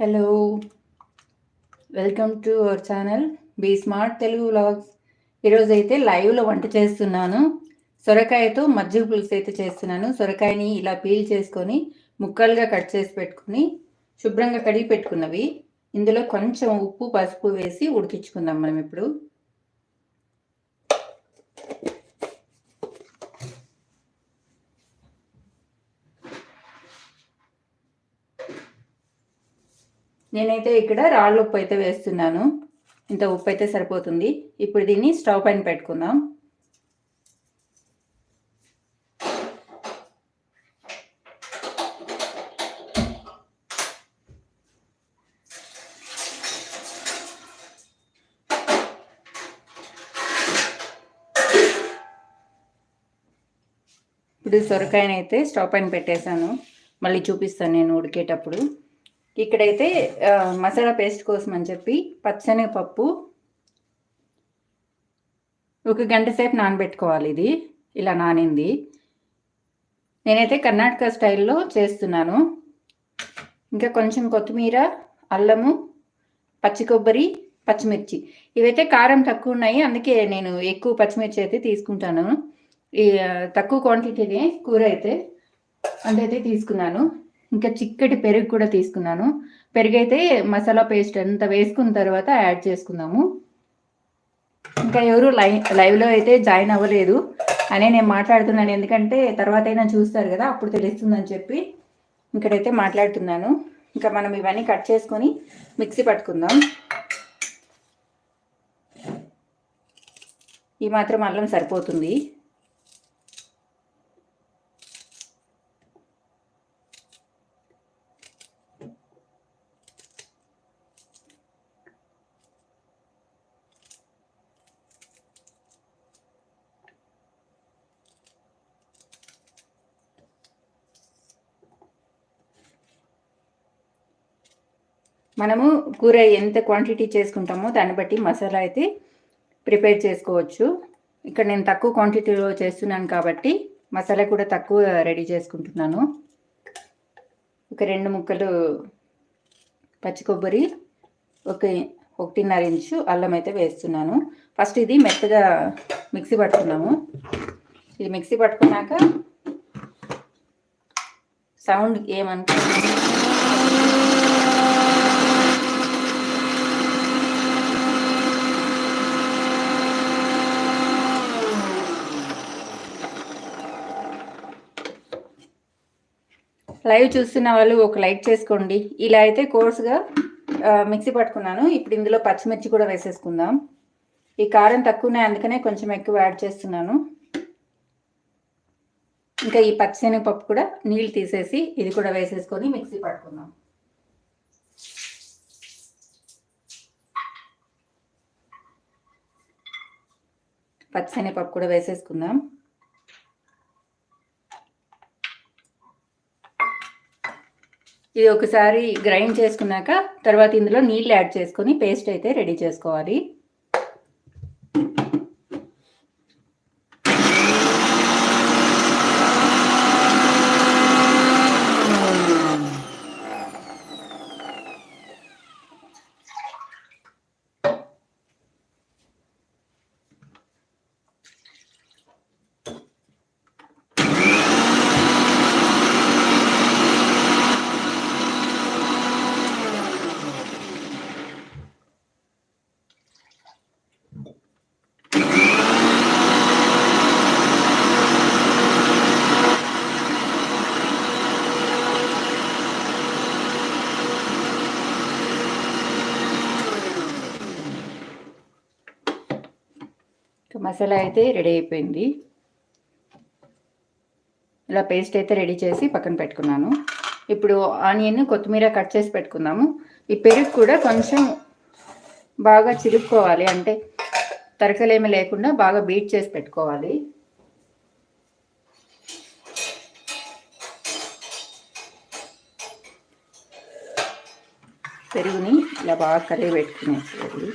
Hello welcome to our channel be smart Telugu vlogs ఈరోజు అయితే లైవ్లో వంట చేస్తున్నాను. సొరకాయతో మజ్జిగ పులుసు అయితే చేస్తున్నాను. సొరకాయని ఇలా పీల్ చేసుకొని ముక్కలుగా కట్ చేసి పెట్టుకుని శుభ్రంగా కడిగి పెట్టుకున్నవి. ఇందులో కొంచెం ఉప్పు పసుపు వేసి ఉడికించుకుందాం మనం ఇప్పుడు. నేనైతే ఇక్కడ రాళ్ళ ఉప్పు అయితే వేస్తున్నాను. ఇంత ఉప్పు అయితే సరిపోతుంది. ఇప్పుడు దీన్ని స్టవ్ పైన పెట్టుకుందాం. ఇప్పుడు సొరకాయనైతే స్టవ్ పైన పెట్టేశాను. మళ్ళీ చూపిస్తాను నేను ఉడికేటప్పుడు. ఇక్కడైతే మసాలా పేస్ట్ కోసం అని చెప్పి పచ్చనగపప్పు ఒక గంట సేపు నానబెట్టుకోవాలి ఇది. ఇలా నానింది. నేనైతే కర్ణాటక స్టైల్లో చేస్తున్నాను. ఇంకా కొంచెం కొత్తిమీర అల్లము పచ్చి కొబ్బరి పచ్చిమిర్చి. ఇవైతే కారం తక్కువ ఉన్నాయి. అందుకే నేను ఎక్కువ పచ్చిమిర్చి అయితే తీసుకుంటాను. ఈ తక్కువ క్వాంటిటీనే కూర అయితే అయితే తీసుకున్నాను. ఇంకా చిక్కటి పెరుగు కూడా తీసుకున్నాను. పెరుగు అయితే మసాలా పేస్ట్ అంత వేసుకున్న తర్వాత యాడ్ చేసుకుందాము. ఇంకా ఎవరు లై లైవ్లో అయితే జాయిన్ అవ్వలేదు. అనే నేను మాట్లాడుతున్నాను. ఎందుకంటే తర్వాత అయినా చూస్తారు కదా అప్పుడు తెలుస్తుందని చెప్పి ఇక్కడైతే మాట్లాడుతున్నాను. ఇంకా మనం ఇవన్నీ కట్ చేసుకొని మిక్సీ పట్టుకుందాం. ఈ మాత్రం అల్లం సరిపోతుంది. మనము కూర ఎంత క్వాంటిటీ చేసుకుంటామో దాన్ని బట్టి మసాలా అయితే ప్రిపేర్ చేసుకోవచ్చు. ఇక్కడ నేను తక్కువ క్వాంటిటీలో చేస్తున్నాను కాబట్టి మసాలా కూడా తక్కువ రెడీ చేసుకుంటున్నాను. ఒక రెండు ముక్కలు పచ్చి కొబ్బరి ఒక ఒకటిన్నర ఇంచు అల్లం అయితే వేస్తున్నాను. ఫస్ట్ ఇది మెత్తగా మిక్సీ పట్టుకున్నాము. ఇది మిక్సీ పట్టుకున్నాక సౌండ్ ఏమనుకుంటున్నాను లైవ్ చూస్తున్న వాళ్ళు ఒక లైక్ చేసుకోండి. ఇలా అయితే కోర్స్గా మిక్సీ పట్టుకున్నాను. ఇప్పుడు ఇందులో పచ్చిమిర్చి కూడా వేసేసుకుందాం. ఈ కారం తక్కువనే అందుకనే కొంచెం ఎక్కువ యాడ్ చేస్తున్నాను. ఇంకా ఈ పచ్చిశనగపప్పు కూడా నీళ్ళు తీసేసి ఇది కూడా వేసేసుకొని మిక్సీ పట్టుకుందాం. పచ్చిశనగపప్పు కూడా వేసేసుకుందాం. ఇది ఒకసారి గ్రైండ్ చేసుకున్నాక తర్వాత ఇందులో నీళ్ళు యాడ్ చేసుకొని పేస్ట్ అయితే రెడీ చేసుకోవాలి. మసాలా అయితే రెడీ అయిపోయింది. ఇలా పేస్ట్ అయితే రెడీ చేసి పక్కన పెట్టుకున్నాను. ఇప్పుడు ఆనియన్ కొత్తిమీర కట్ చేసి పెట్టుకుందాము. ఈ పెరుగు కూడా కొంచెం బాగా చిరుక్కోవాలి. అంటే తరకలేమి లేకుండా బాగా బీట్ చేసి పెట్టుకోవాలి. పెరుగుని ఇలా బాగా కలిగి పెట్టుకునేసేది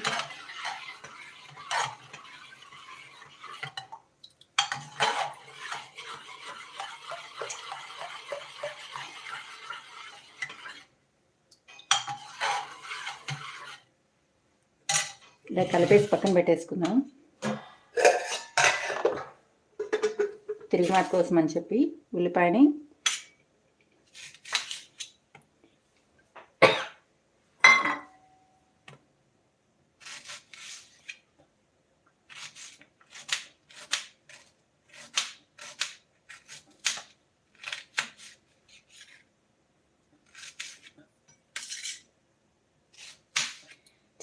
ఇలా కలిపేసి పక్కన పెట్టేసుకుందాం. తిరిగిమాత కోసం అని చెప్పి ఉల్లిపాయని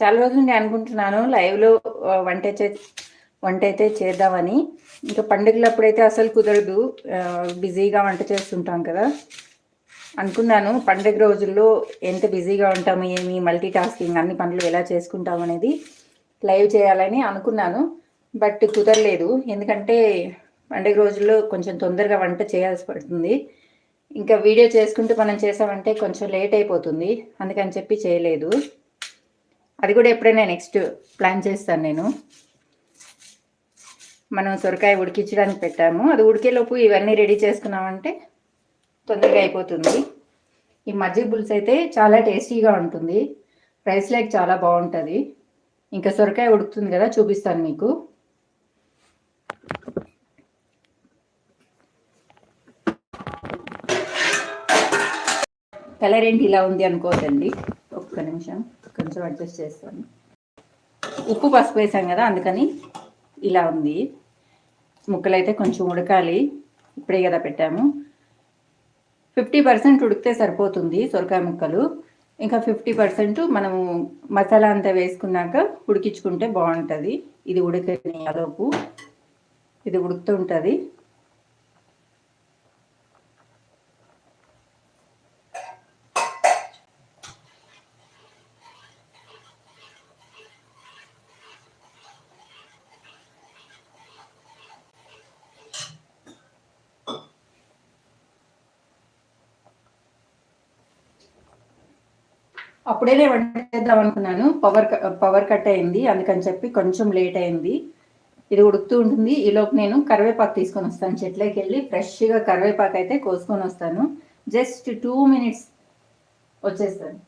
చాలా రోజులు నేను అనుకుంటున్నాను లైవ్లో వంట చే వంట అయితే చేద్దామని. ఇంకా పండుగలప్పుడైతే అసలు కుదరదు. బిజీగా వంట చేస్తుంటాం కదా. అనుకున్నాను పండుగ రోజుల్లో ఎంత బిజీగా ఉంటాము ఏమి మల్టీ టాస్కింగ్ అన్ని పనులు ఎలా చేసుకుంటాం అనేది లైవ్ చేయాలని అనుకున్నాను. బట్ కుదరలేదు. ఎందుకంటే పండుగ రోజుల్లో కొంచెం తొందరగా వంట చేయాల్సి పడుతుంది. ఇంకా వీడియో చేసుకుంటూ మనం చేసామంటే కొంచెం లేట్ అయిపోతుంది. అందుకని చెప్పి చేయలేదు. అది కూడా ఎప్పుడైనా నెక్స్ట్ ప్లాన్ చేస్తాను నేను. మనం సొరకాయ ఉడికించడానికి పెట్టాము. అది ఉడికేలోపు ఇవన్నీ రెడీ చేసుకున్నామంటే తొందరగా అయిపోతుంది. ఈ మజ్జిగ పులుసు అయితే చాలా టేస్టీగా ఉంటుంది. రైస్ లైక్ చాలా బాగుంటుంది. ఇంకా సొరకాయ ఉడుకుతుంది కదా చూపిస్తాను మీకు. కలర్ ఏంటి ఇలా ఉంది అనుకోవద్దండి. ఒక్క నిమిషం. కొంచెం అడ్జస్ట్ చేస్తాను. ఉప్పు పసుపు వేసాం కదా అందుకని ఇలా ఉంది. ముక్కలు అయితే కొంచెం ఉడకాలి. ఇప్పుడే కదా పెట్టాము. ఫిఫ్టీ పర్సెంట్ ఉడికితే సరిపోతుంది సొరకాయ ముక్కలు. ఇంకా ఫిఫ్టీ పర్సెంట్ మనము మసాలా అంతా వేసుకున్నాక ఉడికించుకుంటే బాగుంటుంది. ఇది ఉడికని అలోపు ఇది ఉడుకుతూ ఉంటుంది. అప్పుడే వండేద్దాం అనుకున్నాను. పవర్ పవర్ కట్ అయింది. అందుకని చెప్పి కొంచెం లేట్ అయింది. ఇది ఉడుకుతూ ఉంటుంది. ఈలోపు నేను కరివేపాకు తీసుకొని వస్తాను. చెట్లకి వెళ్ళి ఫ్రెష్గా కరివేపాకు అయితే కోసుకొని వస్తాను. జస్ట్ టూ మినిట్స్ వచ్చేస్తాను.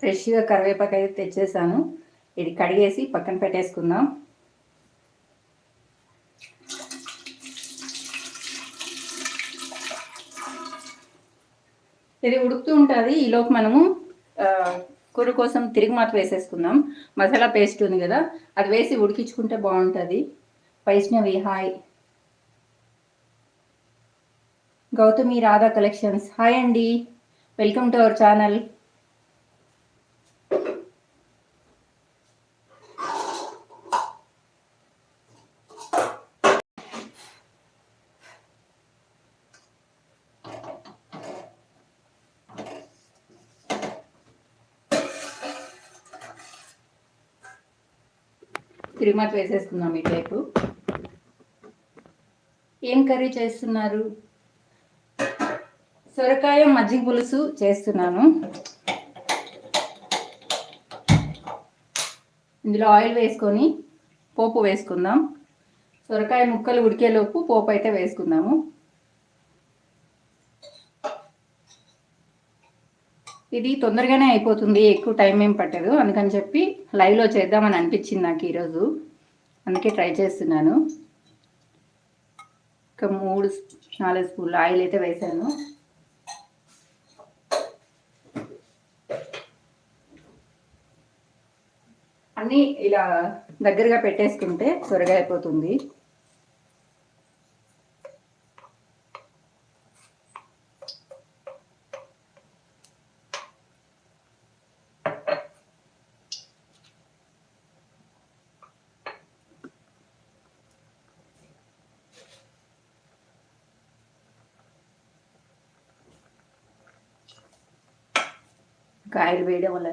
ఫ్రెష్గా కరివేపాకు అయితే తెచ్చేసాను. ఇది కడిగేసి పక్కన పెట్టేసుకుందాం. ఇది ఉడుకుతూ ఉంటుంది. ఈలోపు మనము కూర కోసం తిరిగి మాత వేసేసుకుందాం. మసాలా పేస్ట్ ఉంది కదా అది వేసి ఉడికించుకుంటే బాగుంటుంది. Vaishnavi hi. Gautami Radha collections. Hi అండి. Welcome to our channel. తిరుమత వేసేసుకుందాం టైపు ఏం కర్రీ చేస్తున్నారు? సొరకాయ మజ్జిగ పులుసు చేస్తున్నాను. ఇందులో ఆయిల్ వేసుకొని పోపు వేసుకుందాం. సొరకాయ ముక్కలు ఉడికేలోపు పోపు అయితే వేసుకుందాము. ఇది తొందరగానే అయిపోతుంది ఎక్కువ టైం ఏం పట్టదు. అందుకని చెప్పి లైవ్లో చేద్దామని అనిపించింది నాకు ఈరోజు. అందుకే ట్రై చేస్తున్నాను. ఒక మూడు నాలుగు స్పూన్లు ఆయిల్ అయితే వేసాను. అన్నీ ఇలా దగ్గరగా పెట్టేసుకుంటే త్వరగా అయిపోతుంది. కాయలు వేయడం వల్ల.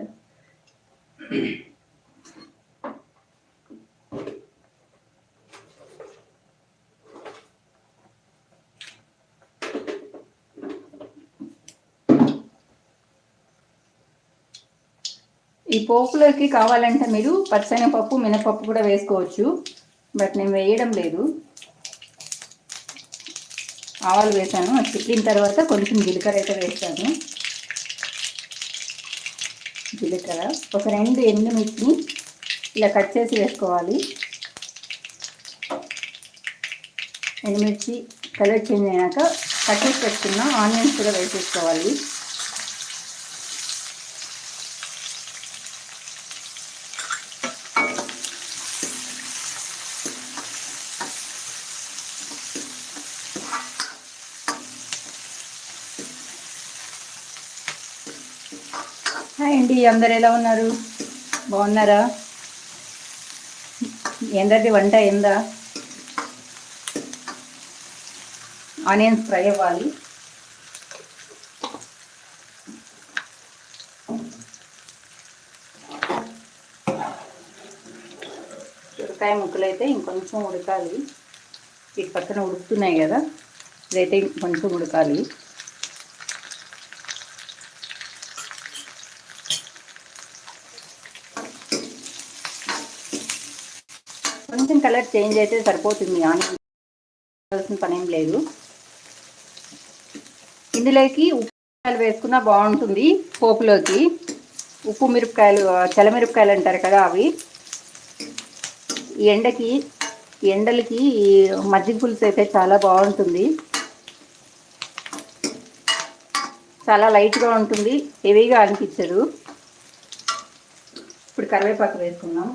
ఈ పోపులోకి కావాలంటే మీరు పచ్చనపప్పు మినపప్పు కూడా వేసుకోవచ్చు. బట్ నేను వేయడం లేదు. ఆవాలు వేసాను. అది చిట్లిన తర్వాత కొంచెం జీలకర్ర అయితే వేస్తాను. జీలకర్ర. ఒక రెండు ఎండుమిర్చిని ఇలా కట్ చేసి వేసుకోవాలి. ఎండుమిర్చి కలర్ చేంజ్ అయినాక కట్ చేసి పెట్టుకున్న ఆనియన్స్ కూడా వేసేసుకోవాలి. హాయ్ అండి అందరు ఎలా ఉన్నారు? బాగున్నారా? ఎందది వంట ఏందా? ఆనియన్స్ ఫ్రై అవ్వాలి. ఉడకాయ ముక్కలు అయితే ఇంకొంచెం ఉడకాలి. ఇటు పక్కన ఉడుకుతున్నాయి కదా ఇదైతే ఇంకొంచెం ఉడకాలి కొంచెం కలర్ చేంజ్ అయితే సరిపోతుంది. ఆనియన్ పని ఏం లేదు. ఇందులోకి ఉప్పు వేసుకున్నా బాగుంటుంది పోపులోకి. ఉప్పు మిరపకాయలు చలమిరపకాయలు అంటారు కదా అవి. ఎండకి ఎండలకి మజ్జిగ పులుసు అయితే చాలా బాగుంటుంది. చాలా లైట్గా ఉంటుంది. హెవీగా అనిపించదు. ఇప్పుడు కరివేపాకు వేసుకుందాం.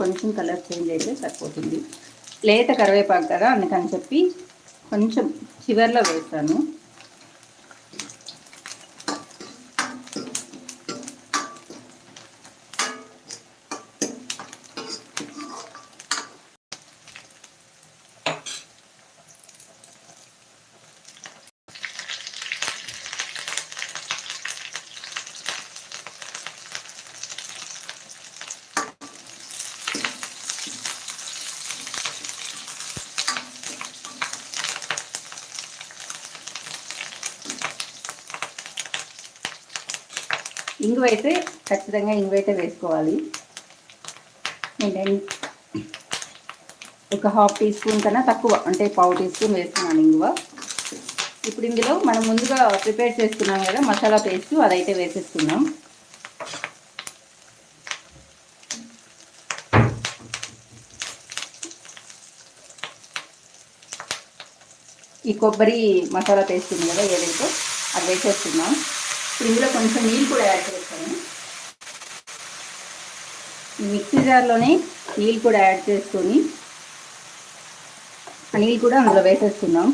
కొంచెం కలర్ చేంజ్ అయితే సరిపోతుంది. లేత కరివేపాకు కదా అందుకని చెప్పి కొంచెం చివర్లో వేస్తాను. ఇంగు అయితే ఖచ్చితంగా ఇంగు అయితే వేసుకోవాలి. నేను ఒక హాఫ్ టీ స్పూన్ కన్నా తక్కువ అంటే పావు టీ స్పూన్ వేస్తున్నాను ఇంగువ. ఇప్పుడు ఇందులో మనం ముందుగా ప్రిపేర్ చేసుకున్నాం కదా మసాలా పేస్ట్ అదైతే వేసేస్తున్నాం ఈ కొబ్బరి మసాలా పేస్ట్ ఉంది కదా ఏదైతే అది వేసేస్తున్నాం ఇప్పుడు ఇందులో కొంచెం నీళ్ళు కూడా యాడ్ చేస్తాను. మిక్సీ జార్లోనే నీళ్ళు కూడా యాడ్ చేసుకొని ఆ నీళ్ళు కూడా అందులో వేసేస్తున్నాం.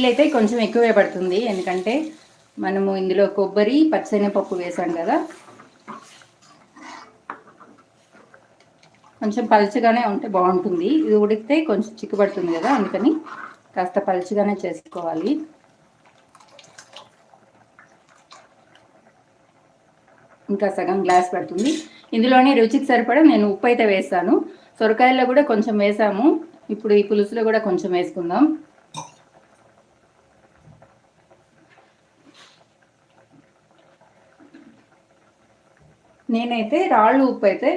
నీళ్ళు అయితే కొంచెం ఎక్కువే పడుతుంది. ఎందుకంటే మనము ఇందులో కొబ్బరి పచ్చనపప్పు వేసాం కదా. కొంచెం పలుచగానే ఉంటే బాగుంటుంది. ఇది ఉడికితే కొంచెం చిక్కుపడుతుంది కదా అందుకని కాస్త పలుచగానే చేసుకోవాలి. ఇంకా సగం గ్లాస్ పడుతుంది. ఇందులోనే రుచికి సరిపడా నేను ఉప్పు అయితే వేస్తాను. సొరకాయల్లో కూడా కొంచెం వేసాము. ఇప్పుడు ఈ పులుసులో కూడా కొంచెం వేసుకుందాం. నేనైతే రాళ్ళు ఉప్పు అయితే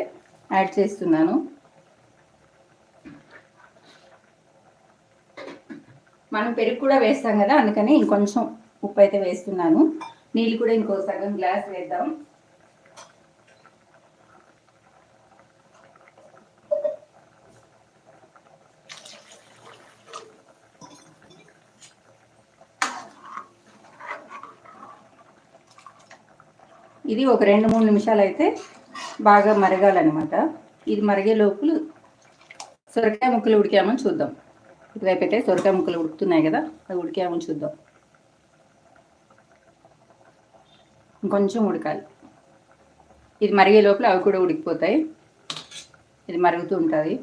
యాడ్ చేస్తున్నాను. మనం పెరుగు కూడా వేస్తాం కదా అందుకని ఇంకొంచెం ఉప్పు అయితే వేస్తున్నాను. నీళ్ళు కూడా ఇంకో సగం గ్లాస్ వేద్దాం. ఇది ఒక రెండు మూడు నిమిషాలు అయితే బాగా మరగాలన్నమాట. ఇది మరిగే లోపల సొరకాయ ముక్కలు ఉడికామని చూద్దాం. ఇటువైపు అయితే సొరకాయ ముక్కలు ఉడుకుతున్నాయి కదా అవి ఉడికామని చూద్దాం. ఇంకొంచెం ఉడకాలి. ఇది మరిగే లోపల అవి కూడా ఉడికిపోతాయి. ఇది మరుగుతూ ఉంటుంది.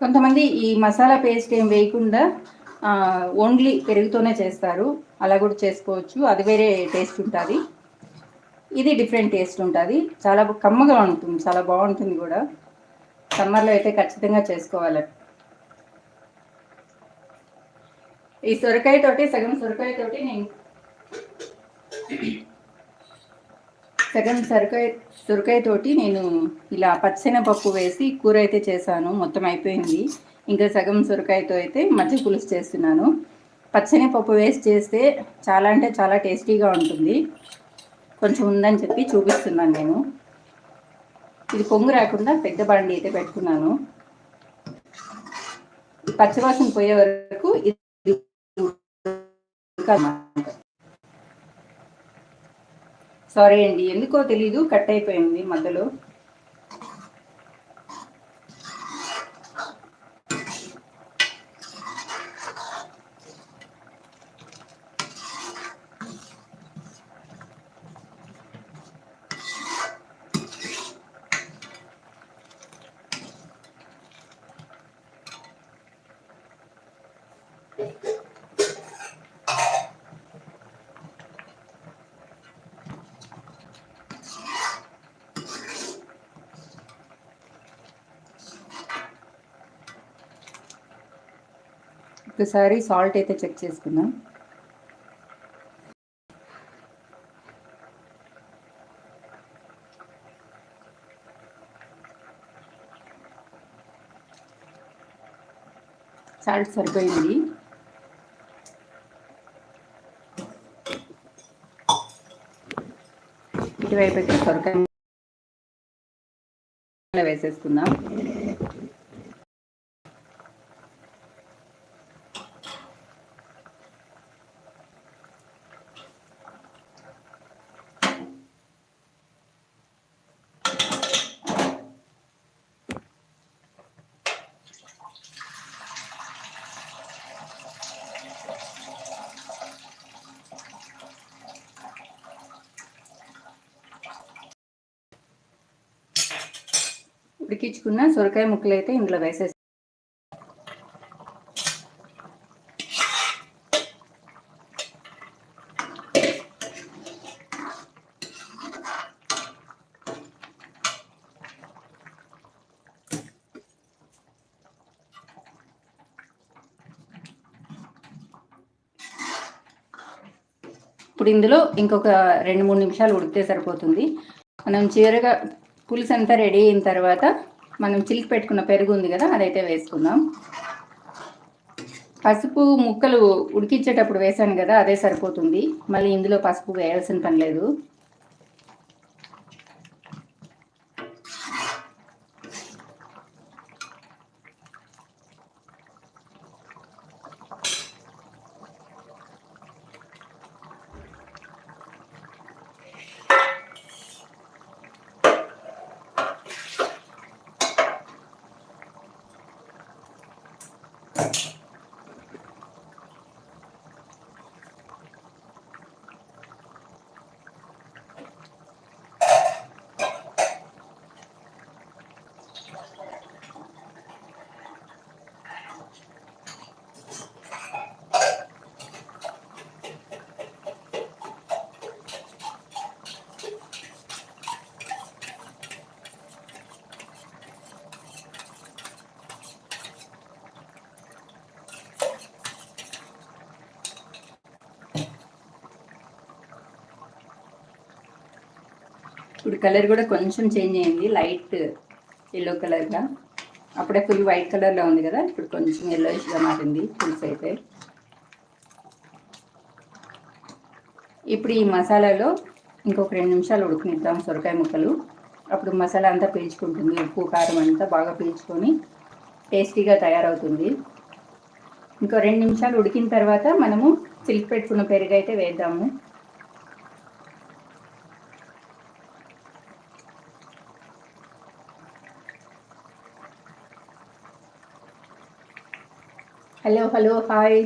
కొంతమంది ఈ మసాలా పేస్ట్ ఏం వేయకుండా ఓన్లీ పెరుగుతోనే చేస్తారు. అలా కూడా చేసుకోవచ్చు. అది వేరే టేస్ట్ ఉంటుంది. ఇది డిఫరెంట్ టేస్ట్ ఉంటుంది. చాలా కమ్మగా ఉంటుంది. చాలా బాగుంటుంది కూడా. సమ్మర్లో అయితే ఖచ్చితంగా చేసుకోవాలి. ఈ సొరకాయ తోటి సగం సొరకాయ తోటి నేను సగం సొరకాయ సొరకాయ తోటి నేను ఇలా పచ్చెనపప్పు వేసి కూర అయితే చేశాను. మొత్తం అయిపోయింది. ఇంకా సగం సొరకాయతో అయితే మజ్జి పులుసు చేస్తున్నాను. పచ్చెనపప్పు వేసి చేస్తే చాలా అంటే చాలా టేస్టీగా ఉంటుంది. కొంచెం ఉందని చెప్పి చూపిస్తున్నాను నేను. ఇది పొంగు రాకుండా పెద్ద బండి అయితే పెట్టుకున్నాను. పచ్చివాసన పోయే వరకు ఇది సారీ అండి. ఎందుకో తెలీదు కట్ అయిపోయింది మధ్యలో. ఒకసారి సాల్ట్ అయితే చెక్ చేసుకుందాం. సాల్ట్ సరిపోయింది. ఇటువైపు అయితే సొరకాయ వేసేసుకుందాం. ఉడికించుకున్న సొరకాయ ముక్కలు అయితే ఇందులో వేసేసి ఇప్పుడు ఇందులో ఇంకొక రెండు మూడు నిమిషాలు ఉడికితే సరిపోతుంది. మనం చీరగా పులుసు అంతా రెడీ అయిన తర్వాత మనం చిలికి పెట్టుకున్న పెరుగు ఉంది కదా అదైతే వేసుకుందాం. పసుపు ముక్కలు ఉడికించేటప్పుడు వేసాను కదా అదే సరిపోతుంది. మళ్ళీ ఇందులో పసుపు వేయాల్సిన పని లేదు. ఇప్పుడు కలర్ కూడా కొంచెం చేంజ్ అయింది. లైట్ ఎల్లో కలర్గా అప్పుడే ఫుల్ వైట్ కలర్లో ఉంది కదా ఇప్పుడు కొంచెం ఎల్లోయిష్గా మారింది పులుసు అయితే. ఇప్పుడు ఈ మసాలాలో ఇంకొక రెండు నిమిషాలు ఉడకనిద్దాం సొరకాయ ముక్కలు. అప్పుడు మసాలా అంతా పీల్చుకుంటుంది ఉప్పు కారం అంతా బాగా పీల్చుకొని టేస్టీగా తయారవుతుంది. ఇంకో రెండు నిమిషాలు ఉడికిన తర్వాత మనము చిలికి పెట్టుకున్న పెరుగు అయితే వేద్దాము. Hello hello hi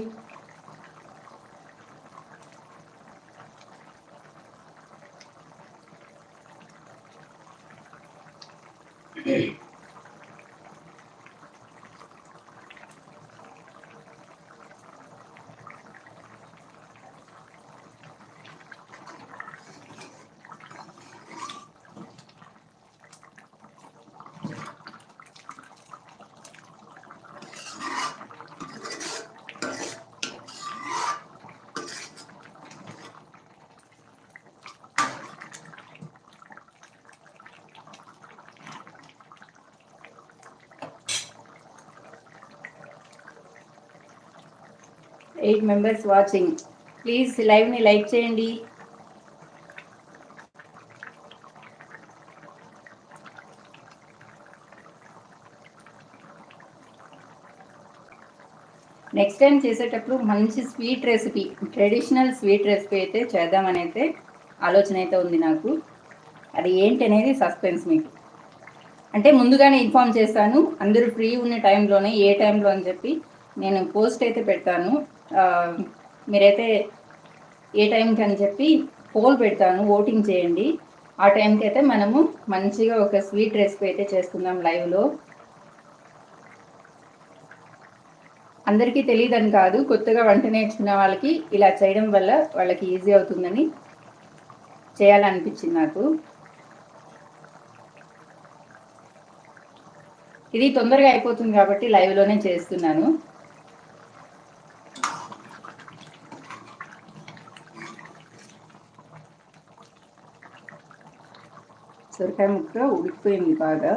eight members watching. Please లైవ్ని like చేయండి. నెక్స్ట్ టైం చేసేటప్పుడు మంచి sweet recipe traditional sweet recipe అయితే చేద్దామని అయితే ఆలోచన అయితే ఉంది నాకు. అది ఏంటి అనేది సస్పెన్స్ మీకు. అంటే ముందుగానే ఇన్ఫామ్ చేస్తాను అందరూ ఫ్రీ ఉన్న టైంలోనే ఏ టైంలో అని చెప్పి నేను పోస్ట్ అయితే పెడతాను. మీరైతే ఏ టైంకి అని చెప్పి పోల్ పెడతాను ఓటింగ్ చేయండి. ఆ టైంకి అయితే మనము మంచిగా ఒక స్వీట్ రెసిపీ అయితే చేసుకుందాం లైవ్లో. అందరికీ తెలియదని కాదు కొత్తగా వంట నేర్చుకున్న వాళ్ళకి ఇలా చేయడం వల్ల వాళ్ళకి ఈజీ అవుతుందని చేయాలనిపించింది నాకు. ఇది తొందరగా అయిపోతుంది కాబట్టి లైవ్లోనే చేస్తున్నాను. సొరకాయ ముక్క ఉడికిపోయింది బాగా.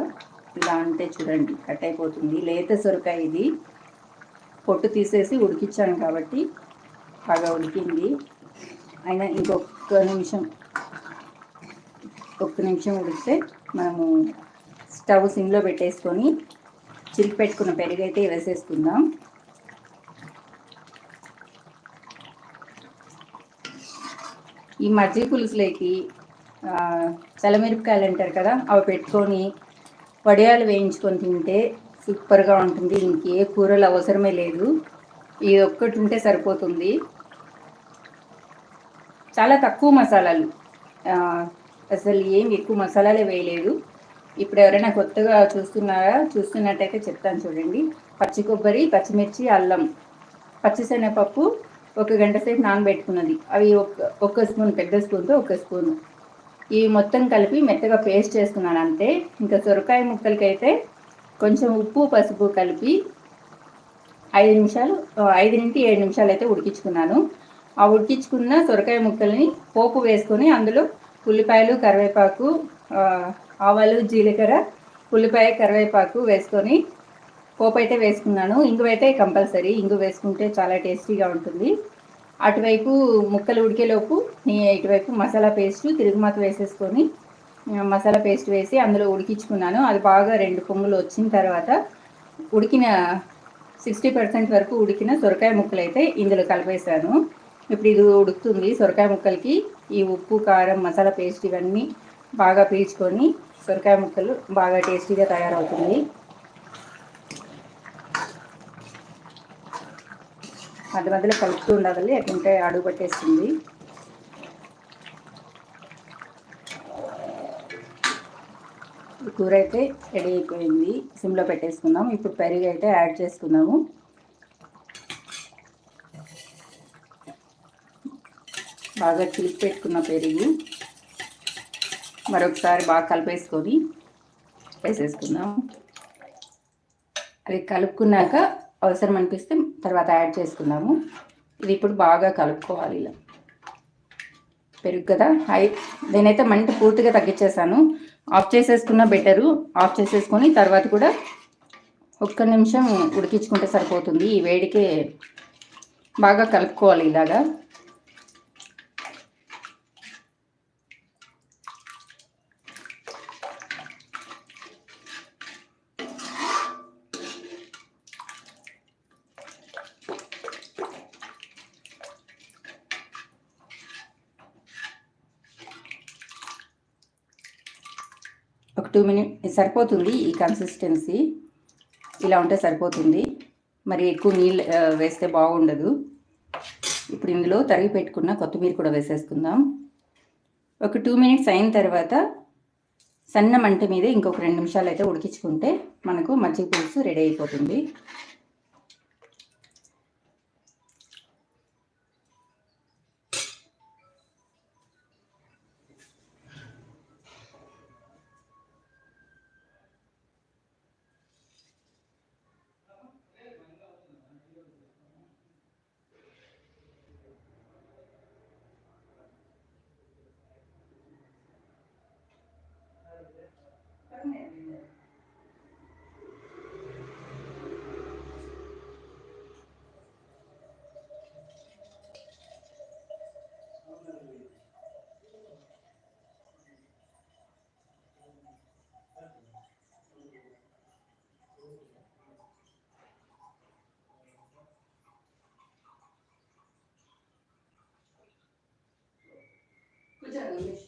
ఇలా అంటే చూడండి కట్ అయిపోతుంది. లేత సొరకాయ ఇది. పొట్టు తీసేసి ఉడికించాను కాబట్టి బాగా ఉడికింది. అయినా ఇంకొక నిమిషం ఒక్క నిమిషం ఉడికితే మనము స్టవ్ సిమ్లో పెట్టేసుకొని చిలికి పెట్టుకున్న పెరుగు అయితే వేసేసుకుందాం. ఈ మజ్జిగ పులుసులోకి తెల్లమిరపకాయలు అంటారు కదా అవి పెట్టుకొని వడియాలు వేయించుకొని తింటే సూపర్గా ఉంటుంది. ఇంకే కూరలు అవసరమే లేదు. ఇది ఒక్కటి ఉంటే సరిపోతుంది. చాలా తక్కువ మసాలాలు. అసలు ఏం ఎక్కువ మసాలాలే వేయలేదు. ఇప్పుడు ఎవరైనా కొత్తగా చూస్తున్నారా చూస్తున్నట్టయితే చెప్తాను చూడండి. పచ్చి కొబ్బరి పచ్చిమిర్చి అల్లం పచ్చిశనగపప్పు ఒక గంట సేపు నానబెట్టుకున్నది. అవి ఒక ఒక్క స్పూన్ పెద్ద స్పూన్తో ఒక స్పూన్. ఇవి మొత్తం కలిపి మెత్తగా పేస్ట్ చేసుకున్నాను అంతే. ఇంకా సొరకాయ ముక్కలకైతే కొంచెం ఉప్పు పసుపు కలిపి ఐదు నిమిషాలు ఐదు నుండి ఏడు నిమిషాలు అయితే ఉడికించుకున్నాను. ఆ ఉడికించుకున్న సొరకాయ ముక్కల్ని పోపు వేసుకొని అందులో ఉల్లిపాయలు కరివేపాకు ఆవాలు జీలకర్ర ఉల్లిపాయ కరివేపాకు వేసుకొని పోపు అయితే వేసుకున్నాను. ఇంగువైతే కంపల్సరీ. ఇంగు వేసుకుంటే చాలా టేస్టీగా ఉంటుంది. అటువైపు ముక్కలు ఉడికేలోపు నీ ఇటువైపు మసాలా పేస్ట్ తిరుగుమాత వేసేసుకొని మసాలా పేస్ట్ వేసి అందులో ఉడికించుకున్నాను. అది బాగా రెండు పొంగులు వచ్చిన తర్వాత ఉడికిన సిక్స్టీ పర్సెంట్ వరకు ఉడికిన సొరకాయ ముక్కలు అయితే ఇందులో కలిపేశాను. ఇప్పుడు ఇది ఉడుకుతుంది. సొరకాయ ముక్కలకి ఈ ఉప్పు కారం మసాలా పేస్ట్ ఇవన్నీ బాగా పీల్చుకొని సొరకాయ ముక్కలు బాగా టేస్టీగా తయారవుతుంది. మధ్య మధ్యలో కలుపుతూ ఉండాలి ఎట్లుంటే అడుగు పట్టేస్తుంది. కూర అయితే రెడీ అయిపోయింది. సిమ్లో పెట్టేసుకుందాం. ఇప్పుడు పెరుగు అయితే యాడ్ చేసుకుందాము. బాగా చిలిపి పెట్టుకున్న పెరుగు. మరొకసారి బాగా కలిపేసుకొని వేసేసుకుందాం. అది కలుపుకున్నాక అవసరం అనిపిస్తే తర్వాత యాడ్ చేసుకుందాము. ఇది ఇప్పుడు బాగా కలుపుకోవాలి ఇలా. పెరుగు కదా? హై. నేనైతే మంట పూర్తిగా తగ్గించేసాను. ఆఫ్ చేసేసుకున్న బెటరు. ఆఫ్ చేసేసుకొని తర్వాత కూడా ఒక్క నిమిషం ఉడికించుకుంటే సరిపోతుంది. ఈ వేడికే బాగా కలుపుకోవాలి ఇలాగా ఒక టూ మినిట్ సరిపోతుంది ఈ కన్సిస్టెన్సీ ఇలా ఉంటే సరిపోతుంది. మరి ఎక్కువ నీళ్ళు వేస్తే బాగుండదు. ఇప్పుడు ఇందులో తరిగి పెట్టుకున్న కొత్తిమీర కూడా వేసేసుకుందాం. ఒక టూ మినిట్స్ అయిన తర్వాత సన్న మంట మీద ఇంకొక రెండు నిమిషాలు అయితే ఉడికించుకుంటే మనకు మజ్జిగ పులుసు రెడీ అయిపోతుంది. కూర్చోండి, వస్తాను